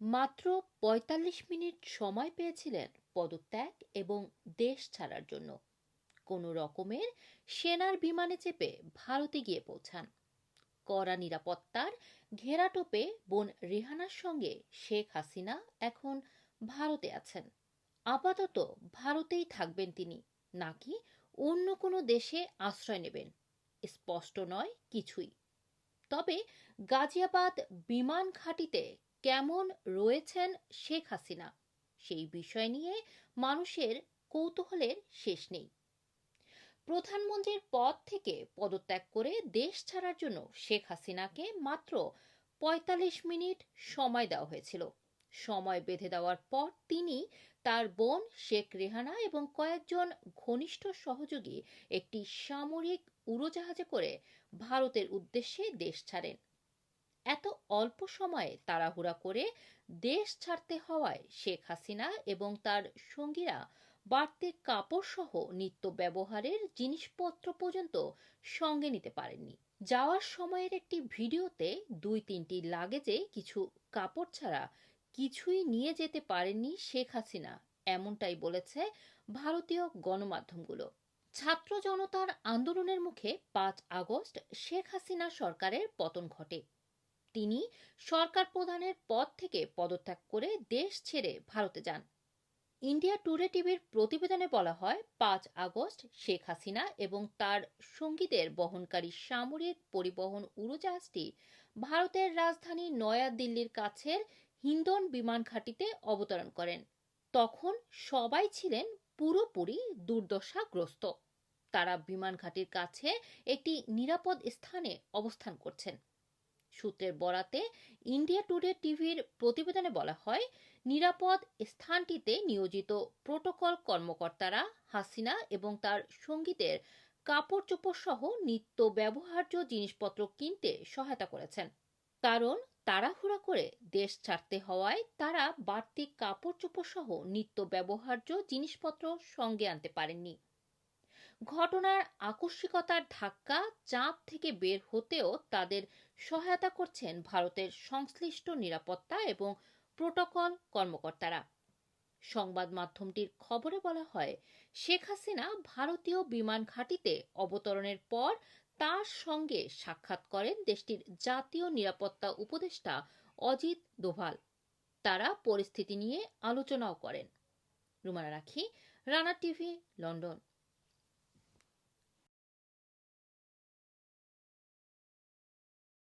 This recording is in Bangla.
মাত্র ৪৫ মিনিট সময় পেয়েছিলেন পদত্যাগ এবং দেশ ছাড়ার জন্য। কোনো রকমের সেনার বিমানে চেপে ভারতে গিয়ে পৌঁছান। কড়া নিরাপত্তার ঘেরাটোপে বোন রেহানার সঙ্গে শেখ হাসিনা এখন ভারতে আছেন। আপাতত ভারতেই থাকবেন তিনি, নাকি অন্য কোনো দেশে আশ্রয় নেবেন? স্পষ্ট নয় কিছুই। তবে গাজিয়াবাদ বিমান ঘাঁটিতে কেমন রয়েছেন শেখ হাসিনা? সেই বিষয় নিয়ে মানুষের কৌতূহলের শেষ নেই। প্রধানমন্ত্রীর পদ থেকে পদত্যাগ করে দেশ ছাড়ার জন্য শেখ হাসিনাকে মাত্র ৪৫ মিনিট সময় দেওয়া হয়েছিল। সময় বেঁধে দেওয়ার পর তিনি তার বোন শেখ রেহানা এবং কয়েকজন ঘনিষ্ঠ সহযোগী একটি সামরিক উড়োজাহাজে করে ভারতের উদ্দেশ্যে দেশ ছাড়েন। এত অল্প সময়ে তাড়াহুড়া করে দেশ ছাড়তে হওয়ায় শেখ হাসিনা এবং তার সঙ্গীরা বাড়তি কাপড় সহ নিত্য ব্যবহারের জিনিসপত্র পর্যন্ত সঙ্গে নিতে পারেননি। যাওয়ার সময়ের একটি ভিডিওতে দুই তিনটি লাগেজে কিছু কাপড় ছাড়া কিছুই নিয়ে যেতে পারেননি শেখ হাসিনা, এমনটাই বলেছে ভারতীয় গণমাধ্যমগুলো। ছাত্র জনতার আন্দোলনের মুখে পাঁচ আগস্ট শেখ হাসিনা সরকারের পতন ঘটে। তিনি সরকার প্রধানের পদ থেকে পদত্যাগ করে দেশ ছেড়ে ভারতে যান। ইন্ডিয়া টুডে টিভির প্রতিবেদনে বলা হয়, পাঁচ আগস্ট শেখ হাসিনা এবং তার সঙ্গীদের বহনকারী সামরিক পরিবহন উড়োজাহাজটি ভারতের রাজধানী নয়াদিল্লির কাছের হিন্দন বিমান ঘাঁটিতে অবতরণ করেন। তখন সবাই ছিলেন পুরোপুরি দুর্দশাগ্রস্ত। তারা বিমান ঘাঁটির কাছে একটি নিরাপদ স্থানে অবস্থান করছেন। সূত্রের বরাতে ইন্ডিয়া টুডে টিভির প্রতিবেদনে বলা হয়, নিরাপদ স্থানটিতে নিয়োজিত প্রোটোকল কর্মকর্তারা হাসিনা এবং তার সঙ্গীদের কাপড় চোপড় সহ নিত্য ব্যবহার্য জিনিসপত্র কিনতে সহায়তা করেছেন। কারণ তাড়াহুড়া করে দেশ ছাড়তে হওয়ায় তারা বাড়তি কাপড় চোপড় সহ নিত্য ব্যবহার্য জিনিসপত্র সঙ্গে আনতে পারেননি। ঘটনার আকস্মিকতার ধাক্কা চাপ থেকে বের হতেও তাদের সহায়তা করছেন ভারতের সংশ্লিষ্ট নিরাপত্তা এবং প্রোটোকল কর্মকর্তারা। সংবাদ মাধ্যমটির খবরে বলা হয়, শেখ হাসিনা ভারতীয় বিমান ঘাঁটিতে অবতরণের পর তার সঙ্গে সাক্ষাৎ করেন দেশটির জাতীয় নিরাপত্তা উপদেষ্টা অজিত দোভাল। তারা পরিস্থিতি নিয়ে আলোচনাও করেন। রুমানা রাখি, রানা টিভি, লন্ডন।